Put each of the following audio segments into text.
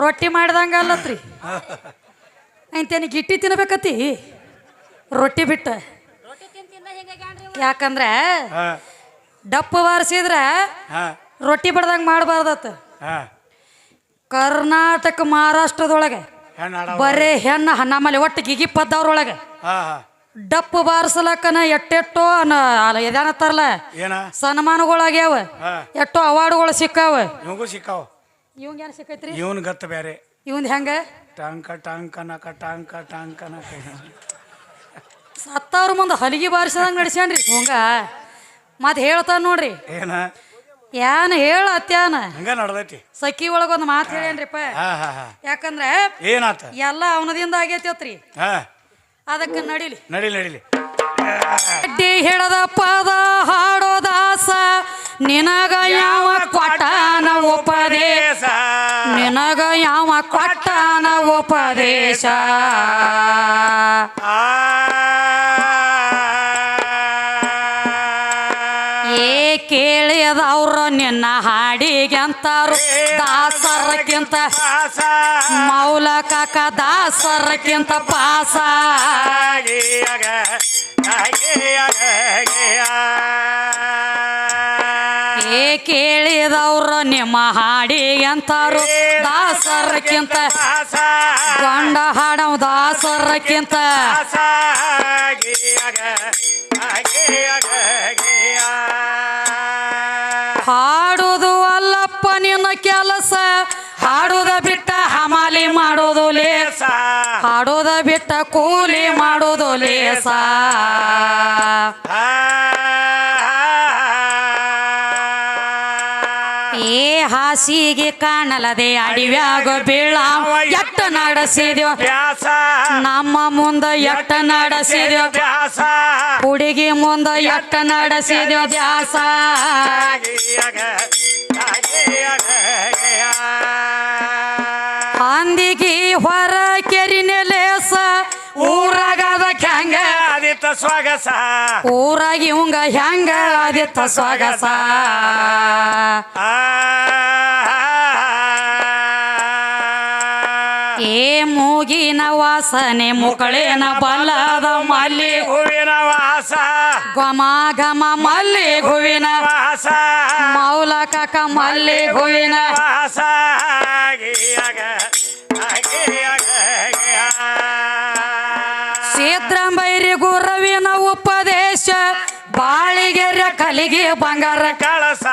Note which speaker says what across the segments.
Speaker 1: ರೊಟ್ಟಿ ಮಾಡ್ದಂಗ ಅಲ್ಲತ್ರಿ. ಐತೇನಿ ಗಿಟ್ಟಿ ತಿನ್ಬೇಕತಿ ರೊಟ್ಟಿ ಬಿಟ್ಟ. ಯಾಕಂದ್ರೆ ಡಪ್ಪ ಬಾರಿಸಿದ್ರ ರೊಟ್ಟಿ ಬಡ್ದಂಗ ಮಾಡಬಾರ್ದತ್ತ ಕರ್ನಾಟಕ ಮಹಾರಾಷ್ಟ್ರದೊಳಗೆ ಬರೇ ಹೆಣ್ಣ ನಮ್ಮಲ್ಲಿ ಒಟ್ಟು ಗಿಗಿ ಪದ್ದವ್ರೊಳಗೆ ಡಪ್ಪು ಬಾರಿಸಲಕ್ಕನ ಎಟ್ಟೆಟ್ಟೋ ಇದೇನತ್ತಾರಲ್ಲ
Speaker 2: ಏನ?
Speaker 1: ಸನ್ಮಾನಗಳಾಗ್ಯಾವ.
Speaker 2: ಎಟ್ಟೋ
Speaker 1: ಎಷ್ಟೋ ಅವಾರ್ಡ್ಗಳು ಸಿಕ್ಕಾವ.
Speaker 2: ಇವಂಗೂ
Speaker 1: ಏನು ಸಿಕ್ಕೈತ್ರಿ?
Speaker 2: ಇವನ್ ಗತ್ತ ಬೇರೆ
Speaker 1: ಇವನ್ ಹೆಂಗ?
Speaker 2: ಟಾಂಕ ಟಾಂಕ ನಕ ಟಾಂಕ ಟಾಂಕ ನಕ
Speaker 1: ಸತ್ತವ್ರ ಮುಂದೆ ಹಲಿಗೆ ಬಾರಿಸದಂಗ ನಡ್ಸ್ಯಾನ್ರಿ ಹಂಗ ಮತ್ತೆ ಹೇಳ್ತಾನ ನೋಡ್ರಿ.
Speaker 2: ಏನ?
Speaker 1: ಏನ್ ಹೇಳ ಅತ್ಯಾನ?
Speaker 2: ಹಂಗ ನಡ್ದೈತಿ.
Speaker 1: ಸಖಿ ಒಳಗೊಂದು ಮಾತು ಹೇಳ್ಯಾನ್ರಿಪ್ಪ.
Speaker 2: ಹಾ ಹಾ ಹಾ.
Speaker 1: ಯಾಕಂದ್ರೆ
Speaker 2: ಏನಾತ?
Speaker 1: ಎಲ್ಲ ಅವನದಿಂದ ಆಗೈತಿ
Speaker 2: ಹಾ.
Speaker 1: ಅದಕ್ಕೆ ನಡಿಲಿ.
Speaker 2: ನಡಿಲಿ ನಡಿಲಿ.
Speaker 1: ಅಡ್ಡಿ ಹೇಳದ ಪದ ಹಾಡೋ ದಾಸ. ನಿನಗ ಯಾವ ಕೊಟ್ಟನ ಉಪದೇಶ? ನಿನಗ ಯಾವ ಕೊಟ್ಟನ ಉಪದೇಶ? ಏ ಕೇಳಿದವ್ರ ನಿನ್ನ ಹಾಡಿಗೆ ಅಂತಾರು ದಾಸರಕ್ಕಿಂತ
Speaker 2: ಪಾಸ.
Speaker 1: ಕಾಕ ದಾಸರಕ್ಕಿಂತ ಪಾಸ. ಏ ಕೇಳಿದವ್ರ ನಿಮ್ಮ ಹಾಡಿ ಅಂತಾರು ದಾಸರಕ್ಕಿಂತ
Speaker 2: ಕೊಂಡ
Speaker 1: ಗಂಡ ಹಾಡವ್ ದಾಸರಕ್ಕಿಂತ. ಹಾಡುದು ಅಲ್ಲಪ್ಪ ನಿನ್ನ ಕೆಲಸ. ಹಾಡುದ ಬಿಟ್ಟ ಹಮಾಲಿ ಮಾಡೋದು ಲೇಸ. ಹಾಡುದ ಬಿಟ್ಟ ಕೂಲಿ ಮಾಡೋದು ಲೇಸ. ಹಾಸಿಗೆ ಕಾಣಲದೆ ಅಡಿವ್ಯಾಗ ಬೀಳಾವ ಎಟ್ಟ ನಡೆಸಿದ್ಯೋ?
Speaker 2: ವ್ಯಾಸ.
Speaker 1: ನಮ್ಮ ಮುಂದ ಎಟ್ಟ ನಡೆಸಿದ್ಯೋ
Speaker 2: ವ್ಯಾಸ.
Speaker 1: ಹುಡುಗಿ ಮುಂದ ಎಟ್ಟ ನಡೆಸಿದ್ಯೋ ದ್ಯಾಸ
Speaker 2: ಆಗಿಯಾ.
Speaker 1: ಅಂದಿಗಿ ಹೊರ ಕೆರಿನೆಲೇಸ ಊರಾಗದ ಹೆಂಗ
Speaker 2: ಆದಿತ್ತ ಸ್ವಾಗಸ
Speaker 1: ಊರಾಗಿ ಇವಂಗ ಹೆಂಗ ಆದಿತ್ತ ಸೊಗಸ ಏ ಮೂಗಿನ ವಾಸನೆ ಮುಕಳೇನ ಬಲ್ಲದ ಮಲ್ಲಿ
Speaker 2: ಹೂವಿನ ವಾಸ.
Speaker 1: ಗಮ ಘಮ ಮಲ್ಲಿ ಹೂವಿನ
Speaker 2: ವಾಸ.
Speaker 1: ಮೌಲ ಕಕ ಮಲ್ಲಿ ಹೂವಿನ
Speaker 2: ವಾಸ. ಆಗಿಯಾಗ ಆಗಿಯಾಗ ಆಗಿಯಾ.
Speaker 1: ಸಿದ್ರಂಬೈರಿ ಗುರವಿನ ಉಪದೇಶ ಬಾಳಿಗೆರೆ ಕಲಿಗೆ ಬಂಗಾರ
Speaker 2: ಕಳಸ.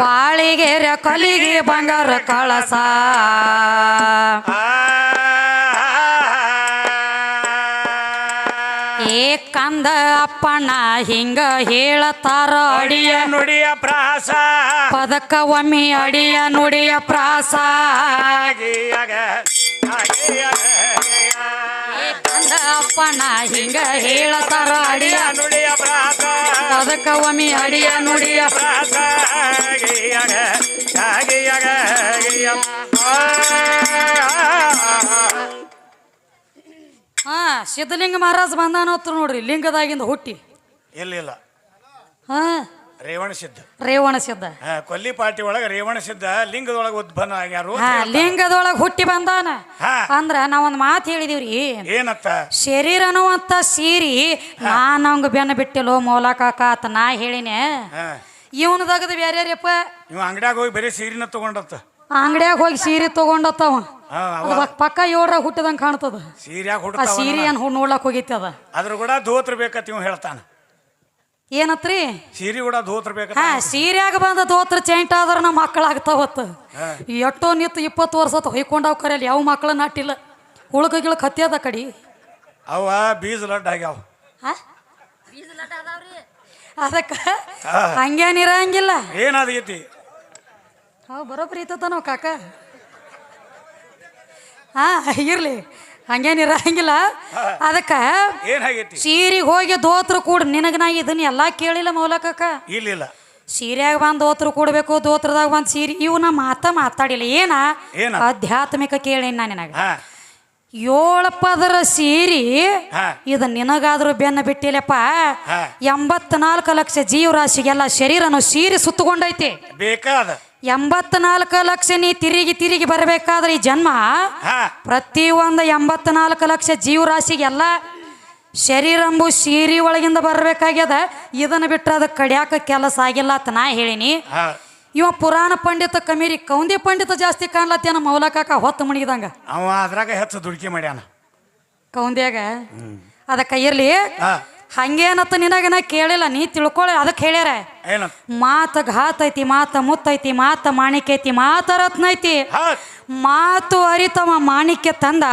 Speaker 1: ಬಾಳಿಗೆರೆ ಕಲಿಗೆ ಬಂಗಾರ ಕಳಸ. ಏ ಕಂದ ಅಪ್ಪಣ್ಣ ಹಿಂಗ ಹೇಳತಾರ ಅಡಿಯ.
Speaker 2: ನುಡಿಯ ಪ್ರಾಸ.
Speaker 1: ಪದಕ ಒಮ್ಮೆ ಅಡಿಯ ನುಡಿಯ ಪ್ರಾಸ. ಏ ಕಂದ ಅಪ್ಪಣ್ಣ ಹಿಂಗ ಹೇಳತಾರ ಅಡಿಯ.
Speaker 2: ನುಡಿಯ ಪ್ರಾಸ.
Speaker 1: ಪದಕ ಒಮ್ಮೆ ಅಡಿಯ ನುಡಿಯ
Speaker 2: ಪ್ರಾಸ.
Speaker 1: ಸಿದ್ಧಲಿಂಗ ಮಹಾರಾಜ್ ಬಂದಾನ ಹೊತ್ತು ನೋಡ್ರಿ ಲಿಂಗದಾಗಿಂದ ಹುಟ್ಟಿ.
Speaker 2: ಇಲ್ಲಿಲ್ಲ
Speaker 1: ಹಾ
Speaker 2: ರೇವಣ ಸಿದ್ಧ.
Speaker 1: ರೇವಣ ಸಿದ್ಧ.
Speaker 2: ಹಾ, ಕೊಲ್ಲಿ ಪಾರ್ಟಿ ಒಳಗ ರೇವಣ ಸಿದ್ಧ ಲಿಂಗದೊಳಗ ಉದ್ಭವ ಆಗ್ಯಾರು
Speaker 1: ಹಾ ಲಿಂಗದೊಳಗ ಹುಟ್ಟಿ ಬಂದಾನ.
Speaker 2: ಹಾ.
Speaker 1: ಅಂದ್ರ ನಾವೊಂದ್ ಮಾತು ಹೇಳಿದಿವ್ರಿ.
Speaker 2: ಏನತ್ತ?
Speaker 1: ಶರೀರ ಅನ್ನುವಂತ ಸೀರಿ ನಾನು ಅವಂಗ ಬೆನ್ನ ಬಿಟ್ಟಿಲ್ಲೋ ಮೌಲಕಾಕ ಅಂತ ನಾ ಹೇಳಿನೆ.
Speaker 2: ಹಾ.
Speaker 1: ಇವನು ಬೇರೆ ಬ್ಯಾರ್ಯಾರಪ್ಪ?
Speaker 2: ಇವ ಅಂಗಡ್ಯಾಗ ಹೋಗಿ ಬರೀ ಸೀರಿನ ತಗೊಂಡತ್ತ
Speaker 1: ಅಂಗಡಿಯಾಗ ಹೋಗಿ ಸೀರೆ ತಗೊಂಡತ್ತವ.
Speaker 2: ಹಾ ಅವ
Speaker 1: ಅದು ಪಕ್ಕ ಏಳ್ರಾಗ ಹುಟ್ಟದಂಗ ಕಾಣ್ತದ.
Speaker 2: ಸೀರ್ಯಾಗ
Speaker 1: ಆ
Speaker 2: ಹುಡ್ತಾವ
Speaker 1: ಸೀರೆ ಏನ್ ಹು- ನೋಡ್ಲಕ್ ಹೋಗಿತ್ತು ಅದ.
Speaker 2: ಅದ್ರ ಕೂಡ ಧೋತ್ರ ಬೇಕತ್ ಇವ ಹೇಳ್ತಾನ.
Speaker 1: ಏನತ್ರಿ?
Speaker 2: ಸೀರೆ ಕೂಡ ಧೋತ್ರ ಬೇಕತ್ತ
Speaker 1: ಹಾ ಸೀರ್ಯಾಗ ಬಂದ ದೋತ್ರ ಚೈಂಟ್ ಆದ್ರ ನಮ್ಮ ಮಕ್ಕಳಾಗ್ತಾವತ್ತ. ಎಷ್ಟೋ ನಿತ್ತು ಇಪ್ಪತ್ತು ವರ್ಷ ಹೊಯ್ಕೊಂಡಾವ್ ಕರೆಯಲ್ಲಿ ಯಾವ ಮಕ್ಕಳ ನಾಟಿಲ್ಲ. ಉಳ್ಕ ಗಿಳಕ್ ಹತ್ಯದ ಕಡಿ.
Speaker 2: ಅವ ಬೀಜ ಲಡ್ಡ ಆಗ್ಯಾವ.
Speaker 1: ಹಾ? ಅದಕ್ಕ ಹಂಗೇನಿರಂಗಿಲ್ಲ ಏನಾದ್ರೀತಿ
Speaker 2: ಏನಾದೈತಿ
Speaker 1: ಹಾ ಬರೋಬ್ಬರಿ ಇತ್ತ ನಾವು ಕಾಕ? ಹಾ ಇರ್ಲಿ. ಹಂಗೇನಿರ ಹಂಗಿಲ್ಲ ಅದಕ್ಕ
Speaker 2: ಏನಾಗೈತಿ
Speaker 1: ಸೀರೆಗೆ ಹೋಗಿ ದೋತ್ರ ಕೂಡ ನಿನಗ ನಾ ಇದನ್ನ ಎಲ್ಲಾ ಕೇಳಿಲ್ಲ ಮೌಲಕಕ್ಕ?
Speaker 2: ಇಲ್ಲಿಲ್ಲ.
Speaker 1: ಸೀರ್ಯಾಗ ಬಂದು ದೋತ್ರ ಕೂಡಬೇಕು ದೋತ್ರದಾಗ ಬಂದು ಸೀರೆ ಇವು ನಾ ಮಾತ ಮಾತಾಡಿಲ್ಲ. ಏನ? ಆಧ್ಯಾತ್ಮಿಕ ಕೇಳಿ ನಾ ನಿನಗ. ಏಳು ಪದರ ಸೀರಿ ಇದು ನಿನಗಾದ್ರೂ ಬೆನ್ನ ಬಿಟ್ಟಿಲ್ಲಪ್ಪ. ಎಂಬತ್ನಾಲ್ಕು ಲಕ್ಷ ಜೀವರಾಶಿಗೆಲ್ಲ ಶರೀರನು ಸೀರೆ ಸುತ್ತಕೊಂಡೈತಿ
Speaker 2: ಬೇಕಾದ.
Speaker 1: ಎಂಬತ್ನಾಲ್ಕು ಲಕ್ಷ ನೀ ತಿರುಗಿ ತಿರುಗಿ ಬರಬೇಕಾದ್ರೆ ಈ ಜನ್ಮ
Speaker 2: ಹಾ.
Speaker 1: ಪ್ರತಿಯೊಂದು ಎಂಬತ್ನಾಲ್ಕು ಲಕ್ಷ ಜೀವರಾಶಿಗೆಲ್ಲ ಶರೀರಂಬು ಸೀರಿ ಒಳಗಿಂದ ಬರಬೇಕಾಗ್ಯದ. ಇದನ್ನ ಬಿಟ್ಟರೆ ಅದು ಕಡಿಯಾಕ ಕೆಲಸ ಆಗಿಲ್ಲ ಅಂತ ನಾ ಹೇಳಿನಿ. ಇವ ಪುರಾಣ ಪಂಡಿತ ಕಮೀರಿ ಕೌಂದಿ ಪಂಡಿತ ಜಾಸ್ತಿ ಕಾಣ್ಲತ್ತೇನ ಮೌಲಕಾಕ ಹೊತ್ತು ಮುಣಗಿದಂಗ
Speaker 2: ಅವ ಅದ್ರಾಗ ಹೆಚ್ಚು ದುಡುಕಿ ಮಾಡ್ಯಾನ.
Speaker 1: ಕೌಂದ್ಯಾಗ ಅದ
Speaker 2: ಕೈಯಲ್ಲಿ
Speaker 1: ಹಂಗೇನತ್ತ ನಿನಗೆ ನಾ ಕೇಳಿಲ್ಲ ನೀ ತಿಳ್ಕೊಳ್ಳಿ ಅದಕ್ಕೆ ಹೇಳ್ಯಾರ. ಮಾತ ಘಾತ ಐತಿ ಮಾತ ಮುತ್ತೈತಿ ಮಾತ ಮಾಣಿಕ್ಯ ಐತಿ ಮಾತ ರತ್ನ ಐತಿ. ಮಾತು ಅರಿತವ ಮಾಣಿಕ್ಯ ತಂದ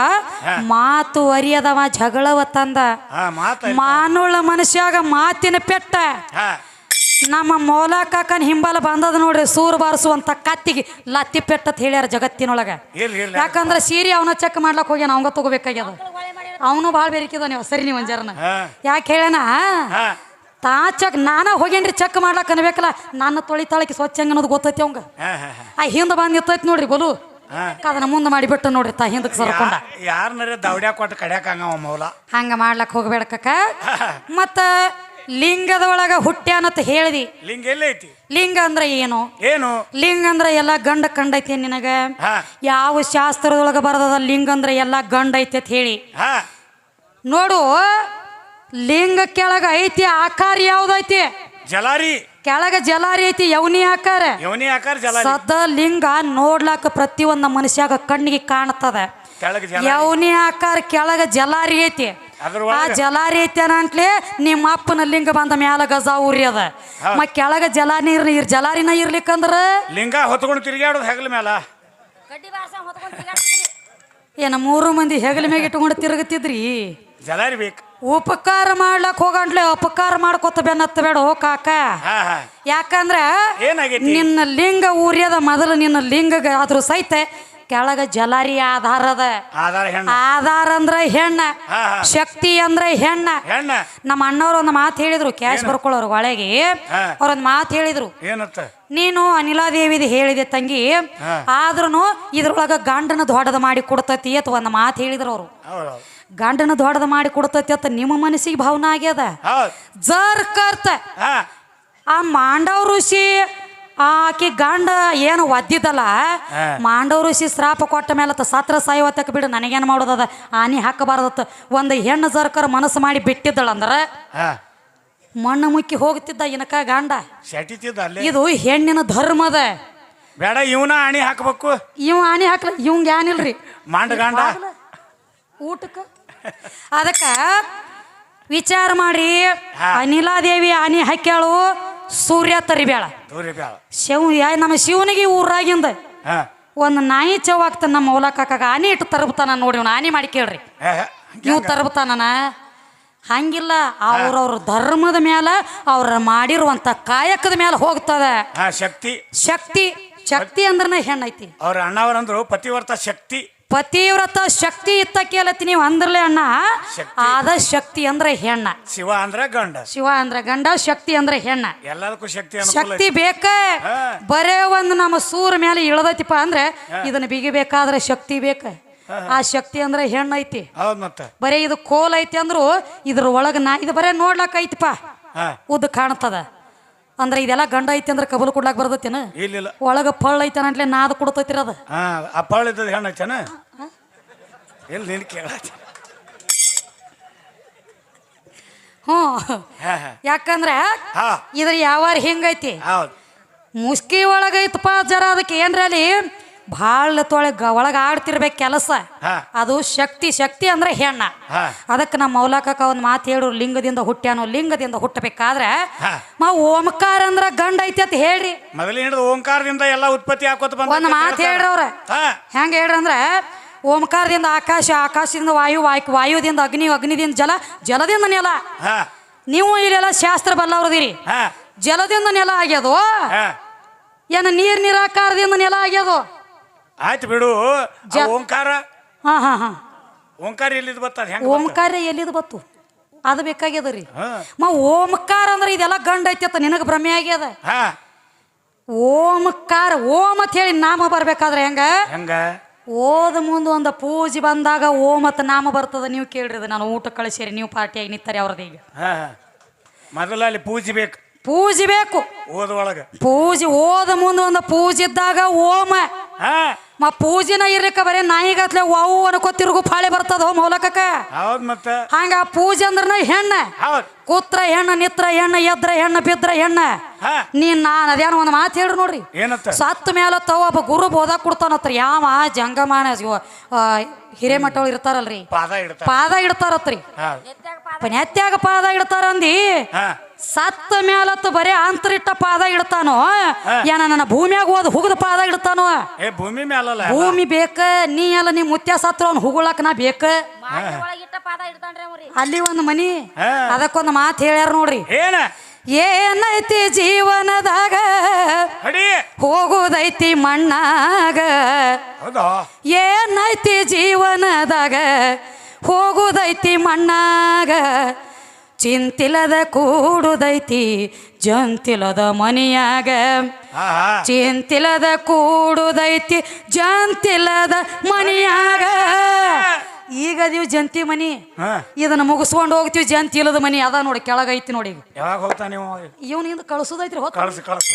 Speaker 1: ಮಾತು ಅರಿಯದವ ಜಗಳವ ತಂದ. ಮಾನುಳ್ಳ ಮನುಷ್ಯಾಗ ಮಾತಿನ ಪೆಟ್ಟ.
Speaker 2: ನಮ್ಮ
Speaker 1: ನಮ್ಮ ಕಾಕನ್ ಹಿಂಬಲ ಬಂದದ ನೋಡ್ರಿ ಸೂರು ಬಾರಿಸುವಂತ ಕತ್ತಿಗೆ ಲತ್ತಿ ಪೆಟ್ಟತ್ ಹೇಳ್ಯಾರ ಜಗತ್ತಿನೊಳಗ. ಯಾಕಂದ್ರೆ ಸೀರೆ ಅವನ ಚೆಕ್ ಮಾಡ್ಲಕ್ ಹೋಗ್ಯಾನ ಅವಂಗ ತಗೋಬೇಕಾಗ್ಯದ. ಅವನು ಭಾಳ ಬೇರಿಕಿದ ನೀವು. ಸರಿ ನೀವು
Speaker 2: ಅಂಜಾರನ
Speaker 1: ಯಾಕೆ ಹೇಳಣ ತಾ ಚೆಕ್ ನಾನ ಹೋಗೇನ್ರಿ ಚೆಕ್ ಮಾಡ್ಲಾಕ ಅನ್ಬೇಕಲ್ಲ ನನ್ನ ತೊಳಿತಾಳಕ್ಕೆ ಸ್ವಚ್ಛ ಹೆಂಗ ಅನ್ನೋದು ಗೊತ್ತೈತಿ ಅವಂಗ? ಆ ಹಿಂದ ಬಂದ್ ನಿಂತೈತಿ ನೋಡ್ರಿ ಬಲು. ಅದನ್ನ ಮುಂದೆ ಮಾಡಿಬಿಟ್ಟು ನೋಡ್ರಿ ತಾ ಹಿಂದಕ್ಕೆ ಸರ್ಕೊಂಡ.
Speaker 2: ಯಾರನ್ನ ದೌಡ್ಯಾ ಕೊಟ್ಟು ಕಡ್ಯಾಕ ಮೌಲ?
Speaker 1: ಹಂಗ ಮಾಡ್ಲಕ್ ಹೋಗ್ಬೇಡ ಕಕ್ಕ ಮತ್ತ ಲಿಂಗದ ಒಳಗ ಹುಟ್ಟ್ಯಾನತ್ ಹೇಳ್ದಿ.
Speaker 2: ಲಿಂಗ ಎಲ್ಲ ಐತಿ?
Speaker 1: ಲಿಂಗ ಅಂದ್ರೆ ಏನು?
Speaker 2: ಏನು?
Speaker 1: ಲಿಂಗ ಅಂದ್ರೆ ಎಲ್ಲ ಗಂಡ ಕಂಡೈತಿ ನಿನಗ? ಯಾವ ಶಾಸ್ತ್ರದೊಳಗ ಬರದದ ಲಿಂಗ ಅಂದ್ರೆ ಎಲ್ಲ ಗಂಡ ಐತಿ ಅಂತ ಹೇಳಿ. ನೋಡು ಲಿಂಗ ಕೆಳಗ ಐತಿ ಆಕಾರ ಯಾವ್ದೈತಿ?
Speaker 2: ಜಲಾರಿ.
Speaker 1: ಕೆಳಗ ಜಲಾರಿ ಐತಿ ಯವನಿ ಆಕಾರ.
Speaker 2: ಯವನಿ ಆಕಾರ ಜಲಾರಿ.
Speaker 1: ಸದ ಲಿಂಗ ನೋಡ್ಲಾಕ ಪ್ರತಿಯೊಂದ ಮನುಷ್ಯಾಗ ಕಣ್ಣಿಗೆ ಕಾಣ್ತದ.
Speaker 2: ಕೆಳಗೆ ಜಲ
Speaker 1: ಯವನಿ ಆಕಾರ ಕೆಳಗ ಜಲಾರಿ ಐತಿ. ಆ ಜಲಾರಿ ಐತಿ ಅಂತಲೇ ನಿಮ್ಮ ಅಪ್ಪನ ಲಿಂಗ ಬಂದ ಮ್ಯಾಲ ಗಜ ಉರಿ ಅದ ಮ ಕೆಳಗ ಜಲಾರಿ ಇರ್ ಜಲಾರಿನ ಇರ್ಲಿಕ್ಕಂದ್ರ
Speaker 2: ಲಿಂಗ ಹೊತ್ಕೊಂಡು ತಿರುಗಾಡೋದು ಹೆಗಲ ಮೇಲ
Speaker 1: ಏನ ಮೂರು ಮಂದಿ ಹೆಗಲ ಮ್ಯಾಗ ಇಟ್ಕೊಂಡು ತಿರುಗತಿದ್ರಿ
Speaker 2: ಜಲಾರಿ ಬೇಕು.
Speaker 1: ಉಪಕಾರ ಮಾಡ್ಲಕ್ ಹೋಗಂಟ್ಲೆ ಅಪಕಾರ ಮಾಡ್ಕೊತ ಬೆನ್ನತ್ತ ಬೇಡ ಹೋ ಕಾಕ. ಯಾಕಂದ್ರ
Speaker 2: ಏನಾಗೈತಿ?
Speaker 1: ನಿನ್ನ ಲಿಂಗ ಊರ್ಯದ ಮೊದಲು ನಿನ್ನ ಲಿಂಗ ಆದ್ರೂ ಸಹಿತ ಕೆಳಗ ಜಲಾರಿ ಆಧಾರದ.
Speaker 2: ಆಧಾರ ಹೆಣ್ಣು.
Speaker 1: ಆಧಾರ ಅಂದ್ರ ಹೆಣ್ಣ
Speaker 2: ಹಾ ಹಾ.
Speaker 1: ಶಕ್ತಿ ಅಂದ್ರೆ ಹೆಣ್ಣ.
Speaker 2: ಹೆಣ್ಣ.
Speaker 1: ನಮ್ಮ ಅಣ್ಣವ್ರು ಒಂದು ಮಾತು ಹೇಳಿದ್ರು ಕ್ಯಾಶ್ ಬರ್ಕೊಳ್ಳೋರು ಒಳಗೆ.
Speaker 2: ಹಾ.
Speaker 1: ಅವ್ರೊಂದು ಮಾತು ಹೇಳಿದ್ರು.
Speaker 2: ಏನತ್ತ?
Speaker 1: ನೀನು ಅನಿಲಾದೇವಿದು ಹೇಳಿದೆ ತಂಗಿ.
Speaker 2: ಹಾ.
Speaker 1: ಆದ್ರೂ ಇದ್ರೊಳಗ ಗಂಡನ ದೊಡ್ಡದ ಮಾಡಿ ಕೊಡ್ತತಿ ಅಂತ ಒಂದು ಮಾತು ಹೇಳಿದ್ರು ಅವರು. ಗಂಡನ ದೊಡ್ಡದ ಮಾಡಿ ಕೊಡ್ತತಿ ಅಂತ ನಿಮ್ಮ ಮನಸ್ಸಿಗೆ ಭಾವನಾ ಆಗ್ಯದ?
Speaker 2: ಹೌದು.
Speaker 1: ಜರ್ ಕರ್ತ.
Speaker 2: ಹಾ.
Speaker 1: ಆ ಮಾಂಡವ ಋಷಿ ಆಕಿ ಗಂಡ ಏನು ಒದ್ದಿದ್ದಲ್ಲ
Speaker 2: ಮಾಂಡವರು
Speaker 1: ಸಿ ಋಷಿ ಶ್ರಾಪ ಕೊಟ್ಟ ಮೇಲೆ ಸತ್ರ ಸಾಯವತ್ತಕ್ಕೆ ಬಿಡು ನನಗೇನು ಮಾಡೋದದ? ಆನಿ ಹಾಕಬಾರ್ದತ್ತ. ಒಂದು ಹೆಣ್ಣು ಜರ್ಕರ್ ಮನಸ್ಸು ಮಾಡಿ ಬಿಟ್ಟಿದ್ದಳಂದ್ರೆ ಮಣ್ಣು ಮುಕ್ಕಿ ಹೋಗ್ತಿದ್ದ ಇನಕ ಗಂಡ. ಇದು ಹೆಣ್ಣಿನ ಧರ್ಮದ
Speaker 2: ಬೇಡ ಇವನ ಆಣಿ ಹಾಕ್ಬೇಕು.
Speaker 1: ಇವ್ ಆಣಿ ಹಾಕ್ಲ ಇವಂಗ ಏನಿಲ್ರಿ
Speaker 2: ಮಾಂಡ ಗಂಡ?
Speaker 1: ಊಟಕ್ಕೆ. ಅದಕ್ಕ ವಿಚಾರ ಮಾಡಿ
Speaker 2: ಹಾ.
Speaker 1: ಅನಿಲಾದೇವಿ ಆನಿ ಹಾಕ್ಯಾಳು. ಸೂರ್ಯ ತರಿಬೇಳ
Speaker 2: ದೂರಿ ಬ್ಯಾಳ
Speaker 1: ಶಿವ ಯಾ- ನಮ್ಮ ಶಿವನಿಗೆ ಊರಾಗಿಂದ
Speaker 2: ಹಾ.
Speaker 1: ಒಂದು ನಾಯಿ ಚವಾಗ್ತಾನ ನಮ್ಮ ಹೊಲಕ್ಕಾಗ ಆನೆ ಇಟ್ಟು ತರಬ್ತಾನ ನೋಡಿ ಇವ್ನು. ಆನಿ ಮಾಡಿ ಕೇಳ್ರಿ. ನೀವು ತರಬತಾನ ಹಂಗಿಲ್ಲ. ಅವ್ರವ್ರ ಧರ್ಮದ ಮೇಲೆ ಅವ್ರ ಮಾಡಿರುವಂತ ಕಾಯಕದ ಮೇಲೆ ಹೋಗ್ತದ.
Speaker 2: ಹಾ ಶಕ್ತಿ.
Speaker 1: ಶಕ್ತಿ. ಶಕ್ತಿ ಅಂದ್ರನ ಹೆಣ್ಣೈತಿ.
Speaker 2: ಅವ್ರ ಅಣ್ಣವರಂದ್ರು ಪತಿವರ್ತ ಶಕ್ತಿ.
Speaker 1: ಪತಿವ್ರತ ಶಕ್ತಿ ಇತ್ತ ಕೇಳತ್ತಿ ನೀವು ಅಂದ್ರಲೆ ಅಣ್ಣ. ಆದ ಶಕ್ತಿ ಅಂದ್ರೆ ಹೆಣ್ಣ.
Speaker 2: ಶಿವ ಅಂದ್ರ ಗಂಡ.
Speaker 1: ಶಿವ ಅಂದ್ರೆ ಗಂಡ ಶಕ್ತಿ ಅಂದ್ರೆ ಹೆಣ್ಣ.
Speaker 2: ಎಲ್ಲದಕ್ಕೂ ಶಕ್ತಿ
Speaker 1: ಶಕ್ತಿ. ಬೇಕ. ಬರೇ ಒಂದು ನಮ್ಮ ಸೂರ ಮೇಲೆ ಇಳದೈತಿಪ್ಪ ಅಂದ್ರೆ ಇದನ್ನ ಬಿಗಿಬೇಕಾದ್ರೆ ಶಕ್ತಿ ಬೇಕ? ಆ ಶಕ್ತಿ ಅಂದ್ರೆ
Speaker 2: ಹೆಣ್ಣು ಐತಿ.
Speaker 1: ಬರೇ ಇದು ಕೋಲ್ ಐತಿ ಅಂದ್ರು ಇದ್ರ ಒಳಗ ನಾ ಇದು ಬರೇ ನೋಡ್ಲಕ್ ಐತಿಪ್ಪ. ಉದ್ದ ಕಾಣ್ತದ. ಅಂದ್ರೆ ಇದೆಲ್ಲ ಗಂಡ ಐತಿ ಅಂದ್ರೆ ಕಬಲ್ ಕೊಡ್ಲಾಕ್ ಬರ್ತೈತೇನ ಒಳಗ ಫಳ್ ಐತಿ ಅಂತಲೇ ನಾದ ಕೊಡ್ತೈತಿರ ಅದ.
Speaker 2: ಹಾ ಅಪ್ಪಾಳ ಇದ್ದದ ಹೆಣ್ಣ ಐತನ? ಎಲ್ಲಿ ನಿನ್ ಕೇಳ.
Speaker 1: ಹ್ಞೂ. ಯಾಕಂದ್ರೆ ಇದ್ರ ಯಾವಾರ ಹಿಂಗೈತಿ? ಮುಸ್ಕಿ ಒಳಗೈತಪ್ಪ ಜರ ಅದಕ್ಕೆ ಏನ್ರ ಅಲ್ಲಿ? ಭಾಳ ತೊಳೆ ಒಳಗ ಆಡ್ತಿರ್ಬೇಕು ಕೆಲಸ. ಅದು ಶಕ್ತಿ ಶಕ್ತಿ ಅಂದ್ರೆ ಹೆಣ್ಣ. ಅದಕ್ಕೆ ನಮ್ಮ ಮೌಲಕಕ್ಕ ಒಂದು ಮಾತು ಹೇಳು ಲಿಂಗದಿಂದ ಹುಟ್ಟ್ಯಾನೋ ಲಿಂಗದಿಂದ ಹುಟ್ಟಬೇಕಾದ್ರೆ ಮಾ ಓಂಕಾರ ಅಂದ್ರೆ ಗಂಡ ಐತಿ ಅಂತ ಹೇಳ್ರಿ.
Speaker 2: ಮೊದಲು ಓಂಕಾರದಿಂದ ಎಲ್ಲ ಉತ್ಪತ್ತಿ ಹಾಕೋತ
Speaker 1: ಒಂದು ಮಾತು ಹೇಳ್ರಿ ಅವ್ರ. ಹೆಂಗ ಹೇಳ್ರಿ ಅಂದ್ರೆ ಓಂಕಾರದಿಂದ ಆಕಾಶ ಆಕಾಶದಿಂದ ವಾಯು ವಾಯು ವಾಯುದಿಂದ ಅಗ್ನಿ ಅಗ್ನಿದಿಂದ ಜಲ ಜಲದಿಂದ ನೆಲ. ನೀವು ಇಲ್ಲೆಲ್ಲ ಶಾಸ್ತ್ರ ಬಲ್ಲವ್ರದಿರಿ. ಜಲದಿಂದ ನೆಲ ಆಗ್ಯದು ಏನ ನೀರ್ ನಿರಾಕಾರದಿಂದ ನೆಲ ಆಗ್ಯದು?
Speaker 2: ಆಯ್ತು ಬಿಡು. ಆ
Speaker 1: ಜ-
Speaker 2: ಓಂಕಾರ?
Speaker 1: ಹಾ ಹಾ ಹಾ.
Speaker 2: ಓಂಕಾರ ಎಲ್ಲಿದ್ ಬರ್ತದ ಹೆಂಗ
Speaker 1: ಓಂಕಾರ ಎಲ್ಲಿದು ಬತ್ತು? ಅದು ಬೇಕಾಗ್ಯದ ರೀ.
Speaker 2: ಹಾ.
Speaker 1: ಮ ಓಂಕಾರ ಅಂದ್ರೆ ಇದೆಲ್ಲ ಗಂಡ ಐತಿ ಅಂತ ನಿನಗೆ ಭ್ರಮೆ ಆಗ್ಯದ?
Speaker 2: ಹಾ.
Speaker 1: ಓಂಕಾರ ಓಂ ಅಂತ ಹೇಳಿ ನಾಮ ಬರ್ಬೇಕಾದ್ರೆ ಹೆಂಗ?
Speaker 2: ಹೆಂಗ?
Speaker 1: ಓದ ಮುಂದೆ ಒಂದು ಪೂಜೆ ಬಂದಾಗ ಓಂ ಅಂತ ನಾಮ ಬರ್ತದ ನೀವು ಕೇಳ್ರಿ ಅದು ನಾನು ಊಟ ಕಳಿಸಿರಿ ನೀವು ಪಾರ್ಟಿಯಾಗಿ ನಿಂತಾರೆ ಅವ್ರದ್ದು ಈಗ.
Speaker 2: ಹಾ ಹಾ. ಮೊದಲ ಅಲ್ಲಿ ಪೂಜೆ ಬೇಕು.
Speaker 1: ಪೂಜೆ ಬೇಕು.
Speaker 2: ಓದೊಳಗ
Speaker 1: ಪೂಜೆ ಓದ ಮುಂದೆ ಒಂದು ಪೂಜೆ ಇದ್ದಾಗ ಓಮ.
Speaker 2: ಹಾ.
Speaker 1: ಮ ಪೂಜಿನ ಇರ್ಲಿಕ್ಕ ಬರೀ ನಾಯಿಗತ್ಲೆ ವಾವು ಅನ್ಕೋತಿರ್ಗು ಫಾಳೆ ಬರ್ತದ ಮೌಲಕಕ್ಕ.
Speaker 2: ಹೌದ್ ಮತ್ತ.
Speaker 1: ಹಂಗ ಆ ಪೂಜೆ ಅಂದ್ರನ ಹೆಣ್ಣ.
Speaker 2: ಹೌದ್.
Speaker 1: ಕೂತ್ರ ಹೆಣ್ಣ ನಿತ್ರ ಹೆಣ್ಣ ಎದ್ರ ಹೆಣ್ಣ ಬಿದ್ರ ಹೆಣ್ಣ. ನೀನ್ ನಾನು ಅದೇನೋ ಒಂದು ಮಾತು ಹೇಳ್ರಿ ನೋಡ್ರಿ.
Speaker 2: ಏನತ್ತ
Speaker 1: ಸತ್ತ ಮೇಲೆ ತವ ಒಬ್ಬ ಗುರು ಬೋಧ ಕೊಡ್ತಾನತ್ರ. ಯಾವ ಜಂಗಮಾನ ಹಿರೇಮಠಗಳು ಇರ್ತಾರಲ್ರಿ.
Speaker 2: ಪಾದ ಇಡ್ತಾರ.
Speaker 1: ಪಾದ ಇಡ್ತಾರತ್ರಿ. ನೆತ್ಯಾಗ ಪಾದ ಇಡ್ತಾರ ಅಂದಿ. ಸತ್ತ ಮೇಲತ್ತು ಬರೀ ಅಂತರಿಟ್ಟ ಪಾದ ಇಡ್ತಾನೋ? ಏನ ನನ್ನ ಭೂಮಿಯಾಗ ಹೋದ ಹುಗದ ಪಾದ ಇಡ್ತಾನೋ?
Speaker 2: ಏ ಭೂಮಿ ಮ್ಯಾಲಲ್ಲ
Speaker 1: ಭೂಮಿ ಬೇಕ ನೀ ಎಲ್ಲ ನೀ ಮುತ್ಯ ಸತ್ರ ಅವ್ನು ಹುಗುಳಕ್ ನಾ ಬೇಕ? ಅಲ್ಲಿ ಒಂದು ಮನಿ. ಅದಕ್ಕೊಂದು ಮಾತು ಹೇಳ್ಯಾರ ನೋಡ್ರಿ.
Speaker 2: ಏನ?
Speaker 1: ಏನೈತಿ ಜೀವನದಾಗ?
Speaker 2: ಹಡಿ
Speaker 1: ಹೋಗುದೈತಿ ಮಣ್ಣಾಗ?
Speaker 2: ಹೌದಾ?
Speaker 1: ಏನೈತಿ ಜೀವನದಾಗ? ಹೋಗುದೈತಿ ಮಣ್ಣಾಗ? ಚಿಂತಿಲದ ಕೂಡುದೈತಿ ಜಂತಿಲದ ಮನಿಯಾಗ. ಚಿಂತಿಲದ ಕೂಡುದೈತಿ ಜಂತಿಲದ ಮನಿಯಾಗ. ಈಗ ಅದೀವಿ ಜಂತಿ ಮನಿ ಇದನ್ನ ಮುಗಿಸ್ಕೊಂಡು ಹೋಗ್ತೀವಿ ಜಂತಿ ಇಲ್ಲದ ಮನಿ. ಅದ ನೋಡಿ ಕೆಳಗೈತಿ ನೋಡಿ
Speaker 2: ಯಾವಾಗ ನೀವು
Speaker 1: ಇವನಿಂದ ಕಳಿಸೋದೈತ್ರಿ
Speaker 2: ಕಳಿಸಿ ಕಳ್ಸಿ.